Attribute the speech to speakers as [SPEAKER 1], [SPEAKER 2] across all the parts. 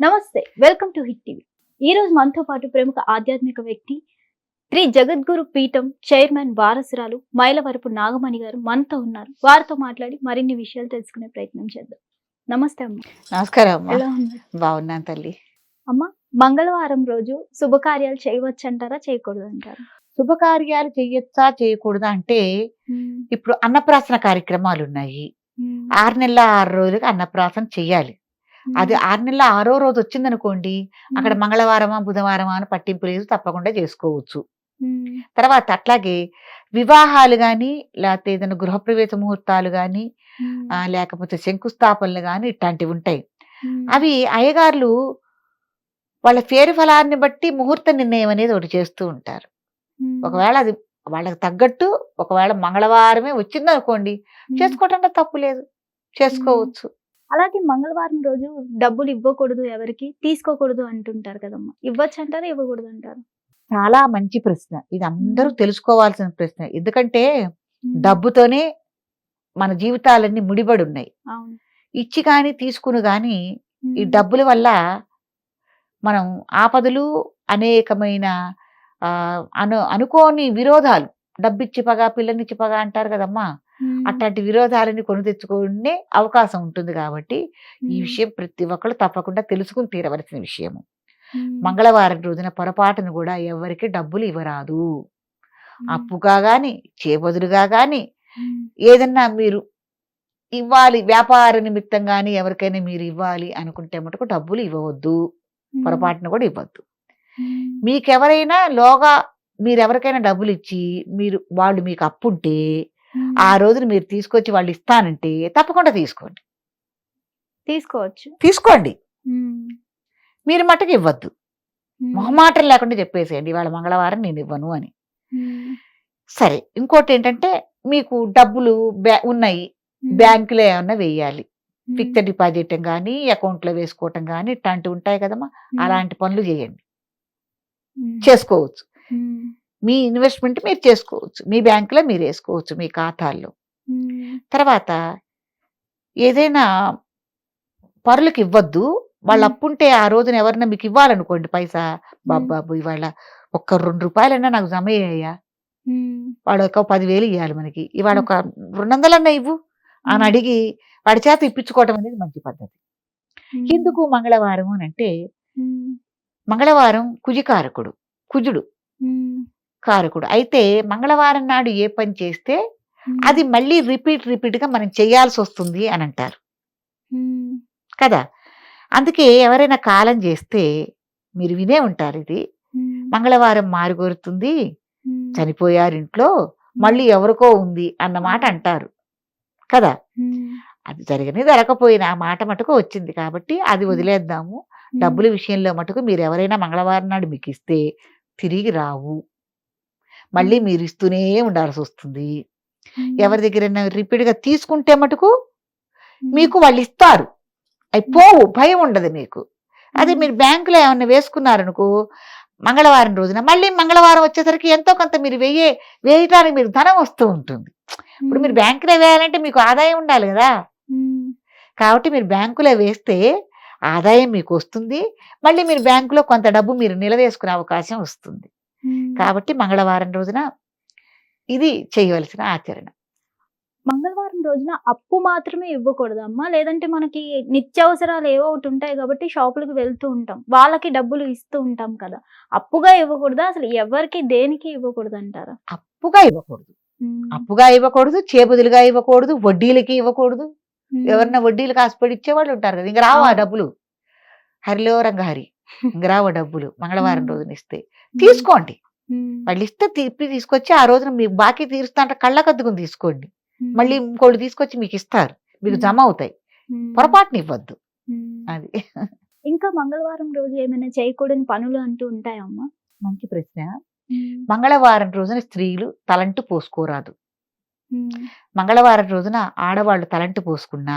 [SPEAKER 1] నమస్తే welcome to hit TV. ఈ రోజు మనతో పాటు ప్రముఖ ఆధ్యాత్మిక వ్యక్తి శ్రీ జగద్గురు పీఠం చైర్మన్ వారసురాలు మైలవరపు నాగమణి గారు మనతో ఉన్నారు. వారితో మాట్లాడి మరిన్ని విషయాలు తెలుసుకునే ప్రయత్నం చేద్దాం. నమస్తే అమ్మ.
[SPEAKER 2] నమస్కారం అమ్మా.
[SPEAKER 1] ఎలా ఉన్నారు?
[SPEAKER 2] బాగున్నాను తల్లి.
[SPEAKER 1] అమ్మ మంగళవారం రోజు శుభకార్యాలు చేయవచ్చు అంటారా చేయకూడదు అంటారా
[SPEAKER 2] శుభకార్యాలు చెయ్యొచ్చా చేయకూడదా అంటే ఇప్పుడు అన్నప్రాసన కార్యక్రమాలు ఉన్నాయి. ఆరు నెలల ఆరు రోజులకి అన్నప్రాసన చెయ్యాలి అది ఆరు నెలల ఆరో రోజు వచ్చిందనుకోండి అక్కడ మంగళవారమా బుధవారమా అని పట్టింపు లేదు తప్పకుండా చేసుకోవచ్చు. తర్వాత అట్లాగే వివాహాలు కానీ లేకపోతే ఏదైనా గృహప్రవేశ ముహూర్తాలు కానీ లేకపోతే శంకుస్థాపనలు కానీ ఇట్లాంటివి ఉంటాయి. అవి అయ్యగారులు వాళ్ళ పేరు ఫలాన్ని బట్టి ముహూర్త నిర్ణయం అనేది ఒకటి చేస్తూ ఉంటారు. ఒకవేళ అది వాళ్ళకి తగ్గట్టు ఒకవేళ మంగళవారమే వచ్చిందనుకోండి చేసుకోవటంలో తప్పు లేదు. చేసుకోవచ్చు.
[SPEAKER 1] అలాగే మంగళవారం రోజు డబ్బులు ఇవ్వకూడదు ఎవరికి? తీసుకోకూడదు అంటుంటారు కదమ్మా. ఇవ్వచ్చు అంటారా ఇవ్వకూడదు అంటారు?
[SPEAKER 2] చాలా మంచి ప్రశ్న. ఇది అందరూ తెలుసుకోవాల్సిన ప్రశ్న. ఎందుకంటే డబ్బుతోనే మన జీవితాలన్నీ ముడిపడి ఉన్నాయి ఇచ్చి కానీ తీసుకుని కానీ ఈ. డబ్బుల వల్ల మనం ఆపదలు అనేకమైన అను అనుకోని విరోధాలు. డబ్బిచ్చి పగా పిల్లనిచ్చి పగా అంటారు కదమ్మా. అట్లాంటి విరోధాలని కొని తెచ్చుకునే అవకాశం ఉంటుంది కాబట్టి ఈ. విషయం ప్రతి ఒక్కళ్ళు తప్పకుండా తెలుసుకుని తీరవలసిన విషయము. మంగళవారం రోజున పొరపాటును కూడా ఎవరికి డబ్బులు ఇవ్వరాదు. అప్పుగా గాని చేబదులుగా
[SPEAKER 1] ఉమ్.
[SPEAKER 2] ఏదన్నా మీరు ఇవ్వాలి వ్యాపార నిమిత్తం గాని ఎవరికైనా మీరు ఇవ్వాలి అనుకుంటే మటుకు డబ్బులు ఇవ్వవద్దు. పొరపాటున కూడా ఇవ్వద్దు. మీకెవరైనా లోగా మీరు ఎవరికైనా డబ్బులు ఇచ్చి మీరు వాళ్ళు మీకు అప్పుంటే. ఆ రోజున మీరు తీసుకొచ్చి వాళ్ళు ఇస్తానంటే తప్పకుండా తీసుకోండి
[SPEAKER 1] తీసుకోవచ్చు
[SPEAKER 2] తీసుకోండి. మీరు మటుకు ఇవ్వద్దు. మొహమాటం లేకుండా చెప్పేసేయండి ఇవాళ మంగళవారం నేను ఇవ్వను అని. సరే ఇంకోటి ఏంటంటే మీకు డబ్బులు ఉన్నాయి. బ్యాంకులో ఏమన్నా వేయాలి. ఫిక్స్డ్ డిపాజిట్ కానీ అకౌంట్లో వేసుకోవటం కానీ ఇట్లాంటివి ఉంటాయి కదమ్మా. అలాంటి పనులు చేయండి. చేసుకోవచ్చు. మీ ఇన్వెస్ట్మెంట్ మీరు చేసుకోవచ్చు మీ బ్యాంకులో మీరు వేసుకోవచ్చు మీ ఖాతాల్లో. తర్వాత ఏదైనా పరులకు ఇవ్వద్దు వాళ్ళు. అప్పుంటే ఆ రోజున ఎవరైనా మీకు ఇవ్వాలనుకోండి పైసా. బాబాబు ఇవాళ ఒక్క రెండు రూపాయలన్నా నాకు జమ అయ్యాయా
[SPEAKER 1] ఉమ్.
[SPEAKER 2] వాడు ఒక పదివేలు ఇవ్వాలి మనకి ఇవాళ ఒక రెండు వందలన్నా ఇవ్వు అని. అడిగి వాడి చేత ఇప్పించుకోవటం అనేది మంచి పద్ధతి. ఎందుకు మంగళవారం అని అంటే. మంగళవారం కుజికారకుడు కుజుడు. కారకుడు అయితే మంగళవారం నాడు ఏ పని చేస్తే. అది మళ్ళీ రిపీట్ రిపీట్గా మనం చేయాల్సి వస్తుంది అని అంటారు. కదా అందుకే ఎవరైనా కాలం చేస్తే మీరు వినే ఉంటారు ఇది. మంగళవారం మారుగోరుతుంది. చనిపోయారు ఇంట్లో మళ్ళీ ఎవరికో ఉంది అన్న మాట అంటారు కదా. అది జరిగిన జరగకపోయినా ఆ మాట మటుకు వచ్చింది కాబట్టి అది వదిలేద్దాము. డబ్బుల విషయంలో మటుకు మీరు ఎవరైనా మంగళవారం నాడు మీకు ఇస్తే తిరిగి రావు మళ్ళీ. మీరు ఇస్తూనే ఉండాల్సి వస్తుంది. ఎవరి దగ్గరైనా రిపీట్గా తీసుకుంటే మటుకు. మీకు వాళ్ళు ఇస్తారు అవి పోవు భయం ఉండదు మీకు అదే. మీరు బ్యాంకులో ఏమన్నా వేసుకున్నారనుకో మంగళవారం రోజున మళ్ళీ మంగళవారం వచ్చేసరికి ఎంతో కొంత మీరు వేయే వేయటానికి మీకు ధనం వస్తూ ఉంటుంది ఇప్పుడు మీరు. బ్యాంకులో వేయాలంటే మీకు ఆదాయం ఉండాలి కదా. కాబట్టి మీరు బ్యాంకులో వేస్తే ఆదాయం మీకు వస్తుంది మళ్ళీ మీరు బ్యాంకులో కొంత డబ్బు మీరు నిలవేసుకునే అవకాశం వస్తుంది. కాబట్టి మంగళవారం రోజున ఇది చేయవలసిన ఆచరణ.
[SPEAKER 1] మంగళవారం రోజున అప్పు మాత్రమే ఇవ్వకూడదమ్మా. లేదంటే మనకి నిత్యావసరాలు ఏవో ఒకటి ఉంటాయి కాబట్టి షాపులకు వెళ్తూ ఉంటాం. వాళ్ళకి డబ్బులు ఇస్తూ ఉంటాం కదా. అప్పుగా ఇవ్వకూడదా? అసలు ఎవరికి దేనికి ఇవ్వకూడదు అంటారా
[SPEAKER 2] అప్పుగా ఇవ్వకూడదు. అప్పుగా ఇవ్వకూడదు చేబుదులుగా ఇవ్వకూడదు వడ్డీలకి ఇవ్వకూడదు. ఎవరన్నా వడ్డీలకు ఆశపడి ఇచ్చేవాళ్ళు ఉంటారు కదా. ఇంక రావు ఆ. డబ్బులు. హరిలో రంగహరి. ఇంక రావు ఆ డబ్బులు మంగళవారం. రోజున ఇస్తే తీసుకోండి. వాళ్ళు ఇస్తే తిప్పి తీసుకొచ్చి ఆ రోజున మీకు బాకీ తీరుస్తా అంటే కళ్ళకద్దుకుని తీసుకోండి. మళ్ళీ ఇంకోళ్ళు తీసుకొచ్చి మీకు ఇస్తారు. మీకు. జమ అవుతాయి. పొరపాటున ఇవ్వద్దు అది.
[SPEAKER 1] ఇంకా మంగళవారం రోజు ఏమైనా చేయకూడని పనులు అంటూ ఉంటాయమ్మా?
[SPEAKER 2] మంచి ప్రశ్న. మంగళవారం రోజున స్త్రీలు తలంటు పోసుకోరాదు. మంగళవారం రోజున ఆడవాళ్ళు తలంటు పోసుకున్నా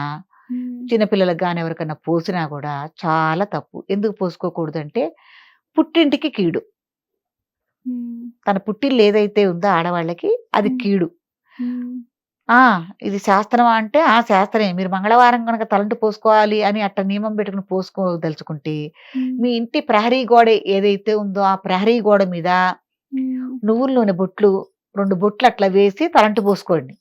[SPEAKER 2] చిన్నపిల్లలకు కానీ ఎవరికైనా పోసినా కూడా చాలా తప్పు. ఎందుకు పోసుకోకూడదు అంటే పుట్టింటికి కీడు. తన పుట్టిల్లు ఏదైతే ఉందో ఆడవాళ్ళకి అది. కీడు. ఆ! ఇది శాస్త్రం అంటే ఆ శాస్త్రమే. మీరు మంగళవారం కనుక తలంటు పోసుకోవాలి అని అట్ట నియమం పెట్టుకుని పోసుకోదలుచుకుంటే మీ ఇంటి ప్రహరీ గోడ ఏదైతే ఉందో ఆ ప్రహరీ గోడ మీద నువ్వుల నూనె బొట్లు రెండు బొట్లు అట్లా వేసి తలంటు పోసుకోండి.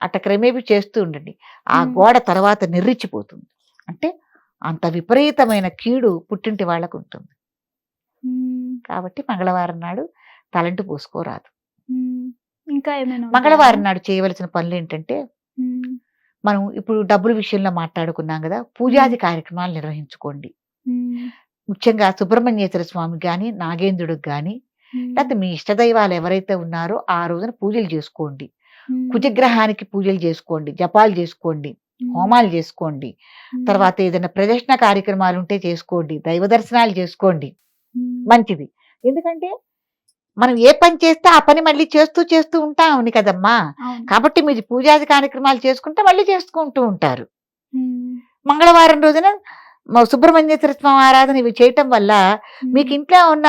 [SPEAKER 2] అట్ట క్రమేపీ చేస్తూ ఉండండి ఆ. గోడ తర్వాత నిర్రిచ్చిపోతుంది అంటే అంత విపరీతమైన కీడు పుట్టింటి వాళ్ళకు ఉంటుంది కాబట్టి మంగళవారం నాడు తలంటు పోసుకోరాదు
[SPEAKER 1] ఇంకా ఏమైనా?
[SPEAKER 2] మంగళవారం నాడు చేయవలసిన పనులు ఏంటంటే. మనం ఇప్పుడు డబ్బుల విషయంలో మాట్లాడుకున్నాం కదా పూజాది కార్యక్రమాలు నిర్వహించుకోండి. ముఖ్యంగా సుబ్రహ్మణ్యేశ్వర స్వామికి కానీ నాగేంద్రుడికి కానీ. లేకపోతే మీ ఇష్టదైవాలు ఎవరైతే ఉన్నారో ఆ రోజున పూజలు చేసుకోండి. కుజగ్రహానికి పూజలు చేసుకోండి జపాలు చేసుకోండి. హోమాలు చేసుకోండి. తర్వాత ఏదైనా ప్రదర్శన కార్యక్రమాలు ఉంటే చేసుకోండి దైవ దర్శనాలు చేసుకోండి. మంచిది ఎందుకంటే మనం ఏ పని చేస్తే ఆ పని మళ్ళీ చేస్తూ చేస్తూ ఉంటామని కదమ్మా. కాబట్టి మీరు పూజాది కార్యక్రమాలు చేసుకుంటే మళ్ళీ చేసుకుంటూ ఉంటారు. మంగళవారం రోజున సుబ్రహ్మణ్యేశ్వర స్వామి ఆరాధన ఇవి చేయటం వల్ల మీకు ఇంట్లో ఉన్న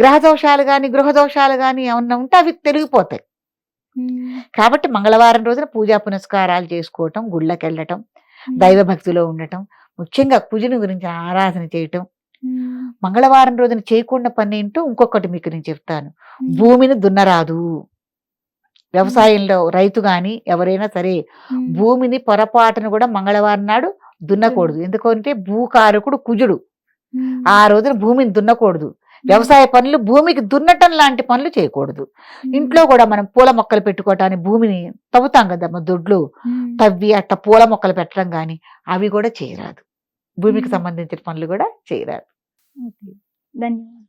[SPEAKER 2] గ్రహ దోషాలు కానీ గృహ దోషాలు కానీ ఏమన్నా ఉంటే అవి తొలగిపోతాయి. కాబట్టి మంగళవారం రోజున పూజా పునస్కారాలు చేసుకోవటం గుళ్ళకి వెళ్ళటం. దైవ భక్తిలో ఉండటం ముఖ్యంగా కుజుని గురించి ఆరాధన చేయటం. మంగళవారం రోజున చేయకుండా పని ఏంటో ఇంకొకటి మీకు నేను చెప్తాను. భూమిని దున్నరాదు వ్యవసాయంలో రైతు గాని ఎవరైనా సరే. భూమిని పొరపాటును కూడా మంగళవారం నాడు దున్నకూడదు ఎందుకంటే భూకారకుడు కుజుడు. ఆ రోజున భూమిని దున్నకూడదు వ్యవసాయ పనులు భూమికి దున్నటం లాంటి పనులు చేయకూడదు. ఇంట్లో కూడా మనం పూల మొక్కలు పెట్టుకోవటానికి భూమిని తవ్వుతాం కదమ్మా దొడ్లు. తవ్వి అట్ట పూల మొక్కలు పెట్టడం కానీ అవి కూడా చేయరాదు భూమికి. సంబంధించిన పనులు కూడా చేయరాదు.
[SPEAKER 1] ధన్యవాదాలు